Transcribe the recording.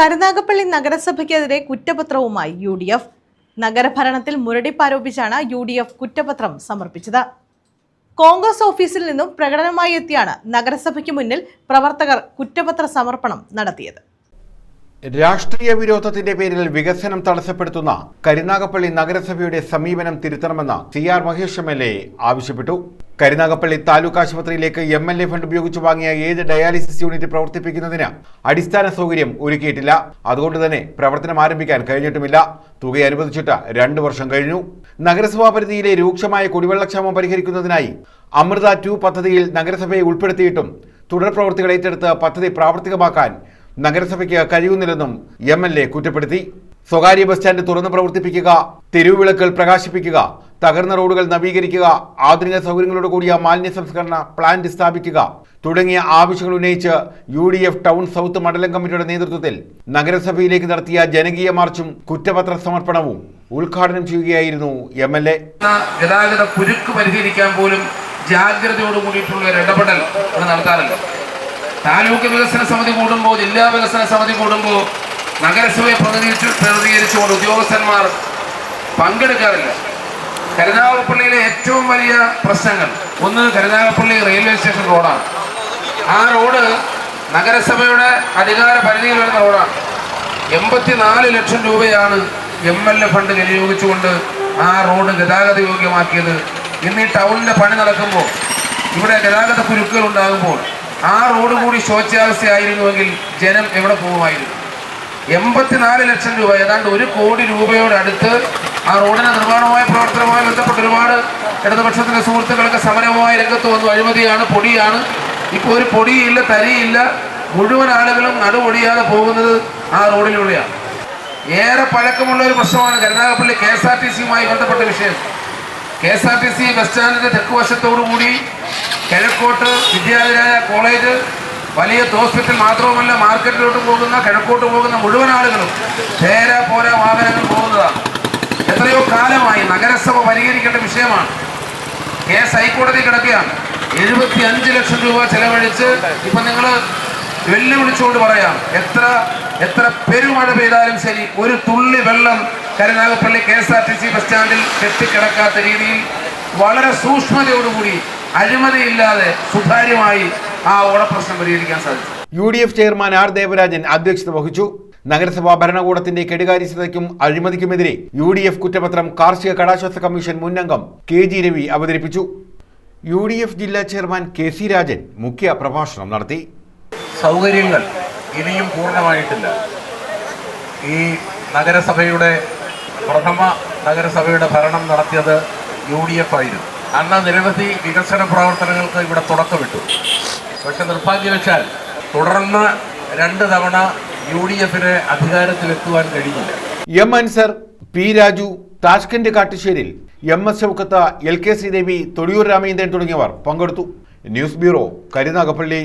കരുനാഗപ്പള്ളി നഗരസഭയ്ക്കെതിരെ കുറ്റപത്രവുമായി U D F. നഗരഭരണത്തിൽ മുരടിപ്പാരോപിച്ചാണ് യു ഡി എഫ് കുറ്റപത്രം സമർപ്പിച്ചത്. കോൺഗ്രസ് ഓഫീസിൽ നിന്നും പ്രകടനമായി എത്തിയാണ് നഗരസഭയ്ക്ക് മുന്നിൽ പ്രവർത്തകർ കുറ്റപത്ര സമർപ്പണം നടത്തിയത്. രാഷ്ട്രീയ വിരോധത്തിന്റെ പേരിൽ വികസനം തടസ്സപ്പെടുത്തുന്ന കരുനാഗപ്പള്ളി നഗരസഭയുടെ സമീപനം തിരുത്തണമെന്ന് സി ആർ മഹേഷ് എം ആവശ്യപ്പെട്ടു. കരുനാഗപ്പള്ളി താലൂക്ക് ആശുപത്രിയിലേക്ക് എം എൽ എ ഫണ്ട് ഉപയോഗിച്ച് വാങ്ങിയ ഏത് ഡയാലിസിസ് യൂണിറ്റ് പ്രവർത്തിപ്പിക്കുന്നതിന് അടിസ്ഥാന സൗകര്യം ഒരുക്കിയിട്ടില്ല. അതുകൊണ്ട് തന്നെ പ്രവർത്തനം ആരംഭിക്കാൻ കഴിഞ്ഞിട്ടുമില്ല. തുക അനുവദിച്ചിട്ട് രണ്ടു വർഷം കഴിഞ്ഞു. നഗരസഭാ പരിധിയിലെ രൂക്ഷമായ കുടിവെള്ളക്ഷാമം പരിഹരിക്കുന്നതിനായി അമൃത ടു പദ്ധതിയിൽ നഗരസഭയെ ഉൾപ്പെടുത്തിയിട്ടും തുടർ പ്രവൃത്തികൾ ഏറ്റെടുത്ത് പദ്ധതി പ്രാവർത്തികമാക്കാൻ നഗരസഭയ്ക്ക് കഴിയുന്നില്ലെന്നും എം എൽ എ കുറ്റപ്പെടുത്തി. സ്വകാര്യ ബസ് സ്റ്റാൻഡ് തുറന്ന് പ്രവർത്തിപ്പിക്കുക തെരുവുവിളക്കുകൾ പ്രകാശിപ്പിക്കുക തകർന്ന റോഡുകൾ നവീകരിക്കുക ആധുനിക സൗകര്യങ്ങളോട് കൂടിയ മാലിന്യ സംസ്കരണ പ്ലാന്റ് സ്ഥാപിക്കുക തുടങ്ങിയ ആവശ്യങ്ങൾ ഉന്നയിച്ച് U D F town south മണ്ഡലം കമ്മിറ്റിയുടെ നേതൃത്വത്തിൽ നഗരസഭയിലേക്ക് നടത്തിയ ജനകീയ മാർച്ചും കുറ്റപത്ര സമർപ്പണവും ഉദ്ഘാടനം ചെയ്യുകയായിരുന്നു എം എൽ എ. ഗതാഗത കുരുക്ക് പരിഹരിക്കാൻ പോലും ജാഗ്രതയോട് കൂടിയിട്ടുള്ള ഇടപെടൽ നടത്താറുണ്ട്. താലൂക്ക് വികസന സമിതി കൂടുമ്പോൾ ജില്ലാ വികസന സമിതി കൂടുമ്പോൾ നഗരസഭയെ പ്രതിനിധി പ്രതിനിധീകരിച്ചുകൊണ്ട് ഉദ്യോഗസ്ഥന്മാർ പങ്കെടുക്കാറില്ല. കരുനാഗപ്പള്ളിയിലെ ഏറ്റവും വലിയ പ്രശ്നങ്ങൾ ഒന്ന് കരുനാഗപ്പള്ളി റെയിൽവേ സ്റ്റേഷൻ റോഡാണ്. ആ റോഡ് നഗരസഭയുടെ അധികാര പരിധിയിൽ വരുന്ന റോഡാണ്. എൺപത്തിനാല് ലക്ഷം രൂപയാണ് എം എൽ എ ഫണ്ട് വിനിയോഗിച്ചുകൊണ്ട് ആ റോഡ് ഗതാഗത യോഗ്യമാക്കിയത്. ഇന്ന് ഈ ടൗണിന്റെ പണി നടക്കുമ്പോൾ ഇവിടെ ഗതാഗത കുരുക്കുകൾ ഉണ്ടാകുമ്പോൾ ആ റോഡ് കൂടി ശോച്യാവസ്ഥയായിരുന്നുവെങ്കിൽ ജനം എവിടെ പോകുമായിരുന്നു? എൺപത്തിനാല് ലക്ഷം രൂപ. ഏതാണ്ട് ഒരു കോടി രൂപയോട് അടുത്ത് ആ റോഡിന്റെ നിർമ്മാണവുമായി പ്രവർത്തനവുമായി ബന്ധപ്പെട്ട് ഒരുപാട് ഇടതുപക്ഷത്തിന്റെ സുഹൃത്തുക്കളൊക്കെ സമരവുമായി രംഗത്ത് വന്നു. അഴിമതിയാണ് പൊടിയാണ്. ഇപ്പോൾ ഒരു പൊടിയില്ല തരിയില്ല. മുഴുവൻ ആളുകളും നടുപൊടിയാതെ പോകുന്നത് ആ റോഡിലൂടെയാണ്. ഏറെ പഴക്കമുള്ള ഒരു പ്രശ്നമാണ് Karunagappally K S R T സിയുമായി ബന്ധപ്പെട്ട വിഷയം. K S R T C bus സ്റ്റാൻഡിന്റെ തെക്ക് വശത്തോടുകൂടി കിഴക്കോട്ട് വിദ്യാലയ കോളേജ് വലിയ ഹോസ്പിറ്റൽ മാത്രവുമല്ല മാർക്കറ്റിലോട്ട് പോകുന്ന കിഴക്കോട്ട് പോകുന്ന മുഴുവൻ ആളുകളും പേര പോര വാഹനങ്ങൾ പോകുന്നതാണ്. എത്രയോ കാലമായി നഗരസഭ പരിഹരിക്കേണ്ട വിഷയമാണ്. കേസ് ഹൈക്കോടതി കിടക്കുകയാണ്. എഴുപത്തി അഞ്ച് ലക്ഷം രൂപ ചെലവഴിച്ച് ഇപ്പം നിങ്ങൾ വെല്ലുവിളിച്ചുകൊണ്ട് പറയാം എത്ര എത്ര പെരുമഴ പെയ്താലും ശരി ഒരു തുള്ളി വെള്ളം Karunagappally K S R T C bus സ്റ്റാൻഡിൽ കെട്ടിക്കിടക്കാത്ത രീതിയിൽ വളരെ സൂക്ഷ്മതയോടുകൂടി അഴിമതിയില്ലാതെ സുതാര്യമായി ആ ഓടപ്രശ്നം പരിഹരിക്കാൻ സാധിച്ചു. U D F chairman R Devarajan അധ്യക്ഷത വഹിച്ചു. നഗരസഭാ ഭരണകൂടത്തിന്റെ കെടുകാര്യസ്ഥതയ്ക്കും അഴിമതിക്കുമെതിരെ യു ഡി എഫ് കുറ്റപത്രം കാർഷിക കടാശ്വാസ കമ്മീഷൻ മുന്നംഗം കെ ജി രവി അവതരിപ്പിച്ചു. യു ഡി എഫ് ജില്ലാ ചെയർമാൻ കെ സി രാജൻ മുഖ്യ പ്രഭാഷണം നടത്തി. സൗകര്യങ്ങൾ ഇനിയും പൂർണമായിട്ടില്ല. ഈ നഗരസഭയുടെ പ്രഥമ നഗരസഭയുടെ ഭരണം നടത്തിയത് യു ഡി എഫ് ആയിരുന്നു. അന്ന് നിരവധി വികസന പ്രവർത്തനങ്ങൾക്ക് ഇവിടെ തുടക്കമിട്ടു. പക്ഷെ നിർഭാഗ്യവശാൽ തുടർന്ന് രണ്ട് തവണ യു ഡി എഫിന് അധികാരത്തിലെത്തുവാൻ കഴിഞ്ഞില്ല. M Ansar P Raju Tashkent Kattusseril M S Shoukath L K Sreedevi Thodiyoor Ramachandran തുടങ്ങിയവർ പങ്കെടുത്തു. News bureau Karunagappally.